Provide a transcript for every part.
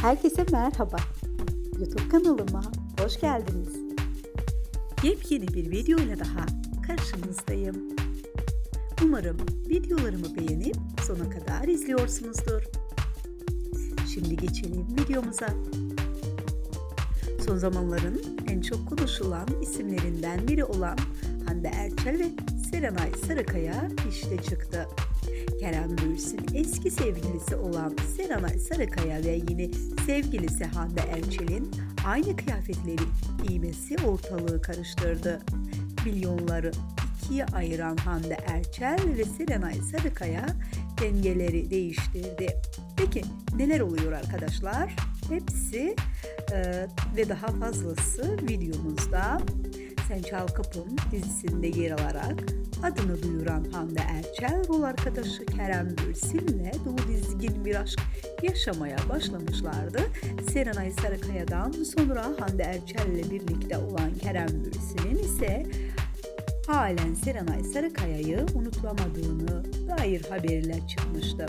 Herkese merhaba. YouTube kanalıma hoş geldiniz. Yepyeni bir video ile daha karşınızdayım. Umarım videolarımı beğenip sona kadar izliyorsunuzdur. Şimdi geçelim videomuza. Son zamanların en çok konuşulan isimlerinden biri olan Hande Erçel ve Serenay Sarıkaya işte çıktı. Kerem Bürsin eski sevgilisi olan Serenay Sarıkaya ve yine sevgilisi Hande Erçel'in aynı kıyafetleri giymesi ortalığı karıştırdı. Milyonları ikiye ayıran Hande Erçel ve Serenay Sarıkaya dengeleri değiştirdi. Peki neler oluyor arkadaşlar? Hepsi e, ve daha fazlası videomuzda. Sen Çal Kapım dizisinde yer alarak adını duyuran Hande Erçel rol arkadaşı Kerem Bürsin'le dolu dizgin bir aşk yaşamaya başlamışlardı. Serenay Sarıkaya'dan sonra Hande Erçel'le birlikte olan Kerem Bürsin'in ise halen Serenay Sarıkaya'yı unutulamadığını dair haberler çıkmıştı.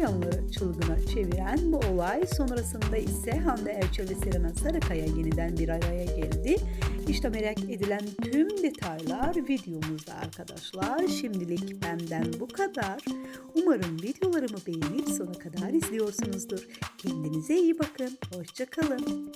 Hayranları çılgına çeviren bu olay sonrasında ise Hande Erçel ve Serenay Sarıkaya yeniden bir araya geldi. İşte merak edilen tüm detaylar videomuzda arkadaşlar. Şimdilik benden bu kadar. Umarım videolarımı beğenip sona kadar izliyorsunuzdur. Kendinize iyi bakın. Hoşçakalın.